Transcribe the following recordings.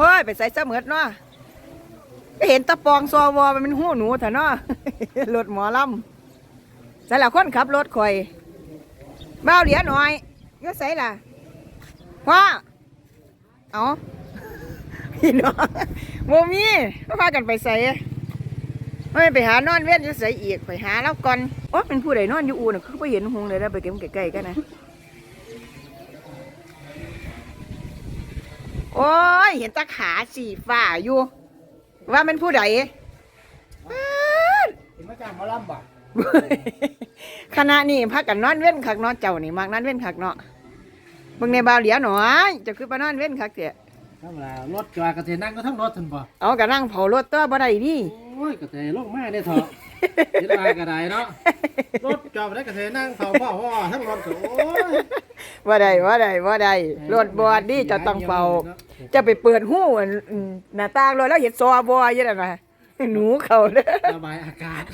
โอ้ย ไปใส่เสมือดเนาะก็เห็นตะปองซอวอมันเป็นหูหนูเถอะเนาะรถหมอลำใส่ละคนขับรถข่อยเบ้าเหลียหน่อยก็ใส่ละพ่อเอาพี่น้องโมมีก็พากันไปใส่ไม่ไปหานอนเว้นจะใส่อีกไปหาแล้วก่อนโอ้เป็นผู้ใดนอนอยู่อูน่ะคือไปเห็นหงเลยแล้วไปเก็บใกล้ๆกันนะ อ้ย เห็นตาขาสีฟ้าอยู่ ว่ามันผู้ใดป๊าดถึงมาจ้างหมาลำบ่คณะนี่พักกันนอนเว้นคักเนอนเจ้านี่มักนอนเว้นคักเนาะมึงในบาวเหลียหน่อยเจะคือไปนอนเว้นคักเถอะธรรมดารถจอดกระเทนั่งก็ทั้งรถทันบ่เอากระนั่งเผารถตัวบ่ได้ดิโอ้ยกระเทลงมาได้เถอะ คิดว่ากระไดเนาะรถจอดไปได้กระเทนั่งเผาพ่อพ่อทั้งรถก็โอ้ยบ่ได้บ่ได้บ่ได้รถบอดดิเจะต้องเฝ้าจะไปเปิดหูอันอืมหน้าต่างเลยแล้วเห็นซอบอยอยู่นั่นน่ะหนูเขาเด้อระบายอากาศ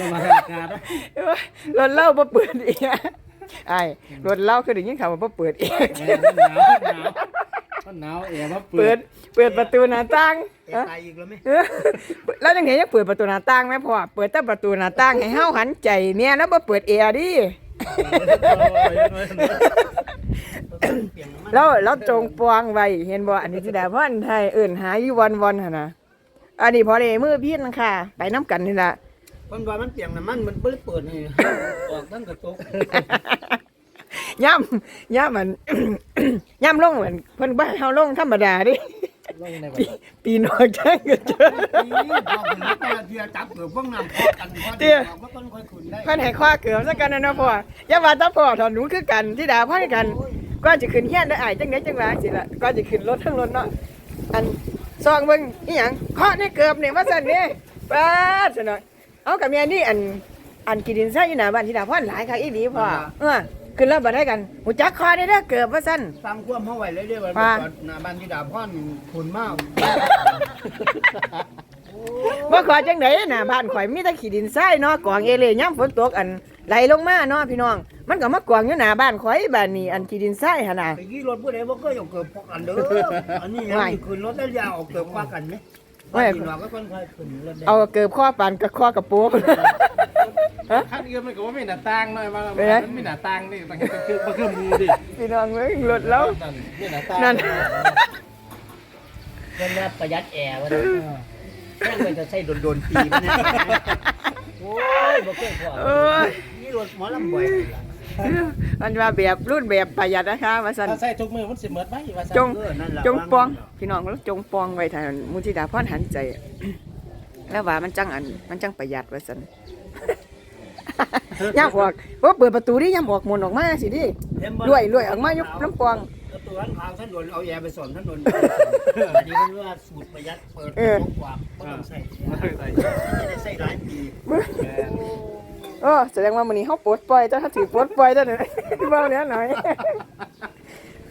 ระบายอากาศนะรถเล่าบ่เปิดอีกอะไอ้รถเล่าคือได้ยินข่าวว่าบ่เปิดอีกแม่มันหนาวมันหนาว มันหนาวเอ๋มาเปิดเปิดประตูหน้าต่างเอะตายอีกแล้วไหมเออแล้วจังไดยังเปิดประตูหน้าต่างไหมพ่อเปิดแต่ประตูหน้าต่างให้เฮาหันใจเนี่ยแล้วบ่เปิดแอร์ดิแล้วแล้วจงปวางไว้เห็นบ่อันนี้สิดาพรไทยเอิ้นหาอยู่วันๆหั่นน่ะอันนี้พอได้มือพี่นะคะไปน้ำกันนี่ล่ะคนว่ามันเปียงน้ำมันมันเปิดเปิดนี่ออกตั้งกระจกย่ำย่ำมัน ย่ำลงเหมือนเพิ่นบ้านเฮาลงธรรมดาดิลงในบ่ปีปีนอกแจ้งก็เจอ นี่บอกถึงแต่เทียจับเกือบเบื้องน้ำพอกันพอเตี้ยบอกว่าต้นค่อยขุนได้เพิ่นให้ข้อเกือบซะกันนะเนาะพ่ออย่าว่าแตาพ่อถอนหนูคือกันที่ดาพ่อคือกันก่อนจะขึ้นเฮียนได้อ้ายจังได๋จังว่าสิล่ะก่อนจะขึ้นรถทั้งรถเนาะอันซองเบิ่งอีหยังเคาะในเกือบนี่ว่าซั่นนี่ป๊าดซะหน่อยเอากับแม่นี่อันอันกินดินใส่อยู่หน้าบ้านที่ดาพ่อหลายคักอีหลีพ่อเออ ขึ้นแล้วบ่ได้กันหูจักคอได้เด้อเกือบว่าซั่นตามความเข้าไว้เรื่อยๆวันว่า ก่อนหน้าบ้านที่ดาพ่อนขุนมากว่าขอจังไดน่ะบ้านข่อยมีแต่ขี้ดินทรายเนาะกองเอเลยย่ำฝนตกอันไหลลงมาเนาะพี่น้อง มันก็มากองอยู่หน้าบ้านข่อยบ้านนี้อันขี้ดินทรายหั่นน่ะ ไปขี่รถผู้ใดบ่เคยเอาเกือบพกกันเด้ออันนี้ยังไม่ มีขึ้นรถได้ยาวเอาเกือบคว้ากันไหมไม่บ้านที่หนอกก็ค่อนข้างขึ้นรถได้เอาเกิบข้อปานกับข้อกระโปรง ฮะ ขั้นเอื้อมันก็ว่าไม่หน้าต่างหน่อยว่าเป็นไง มันไม่หน้าต่างนี่มันคือมันคือมือดิพี่น้องเอ้ยรถแล้วไม่หน้าต่างนั่น เพิ่นว่าประหยัดแอร์ว่าซั่นแม่งมันจะใช้โดนๆปีมันนะโอ้ยบ่เคยพอเอ้ยนี่รถหมอลำบ่อยมันว่าแบบรุ่นแบบประหยัดนะคะว่าซั่นถ้าใส่ทุกมือมันสิเหมิดไหมว่าซั่นจงเออนั่นล่ะจงปอง พี่น้องแล้วจงปองไว้ทางมุทิดาพรหันใจ แล้วว่ามันจังอันมันจังประหยัดว่าซั่น ย่ำออกว่าเปิดประตูดิย่ำออกหมนออกมาสิดิเห็นบ่รวยรวยออกมายกน้ำปองประตูร้านค้างท่านโดนเอาแอร์ไปสอนท่านโดนอันนี้เพิ่นว่าสูตรประหยัดเปิดเออกว่าบ่ต้องใส่ไม่ใส่จะได้ใส่หลายปีเออแสดงว่ามื้อนี้เฮาปลดปล่อยเจ้าถ้าถือปลดปล่อยเจ้าเนี่ยเบาเนี้ยหน่อย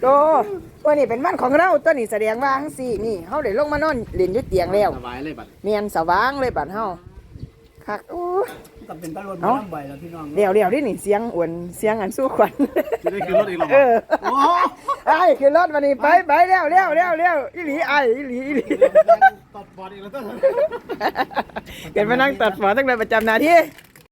โตวันนี้เป็นวันของเราตัวนี้แสดงว่าจังซี่นี่เฮาได้ลงมานอนเล่นอยู่เตียงแล้วสบายเลยบัดเมียนสว่างเลยบัดเฮาคักโอ้ย ก็เป็นตะลนหมเอ้าอลำบ่อยแล้วพี่น้องเดี๋ยวเดี๋ยวนี่นี่เสียงอ้วนเสียงอันสู้ขวัญจะได้ขึ้นรถอีกหรอเออโอ้ไอ้ขึ้นรถวันนี้ไปไปเร็วเร็วเร็วเร็วอีหลีไอ้อีหลีอีหลีตอดบอดอีกแล้วต้นเกิดมานั่งตัดหมอตั้งแต่ประจำหน้าที่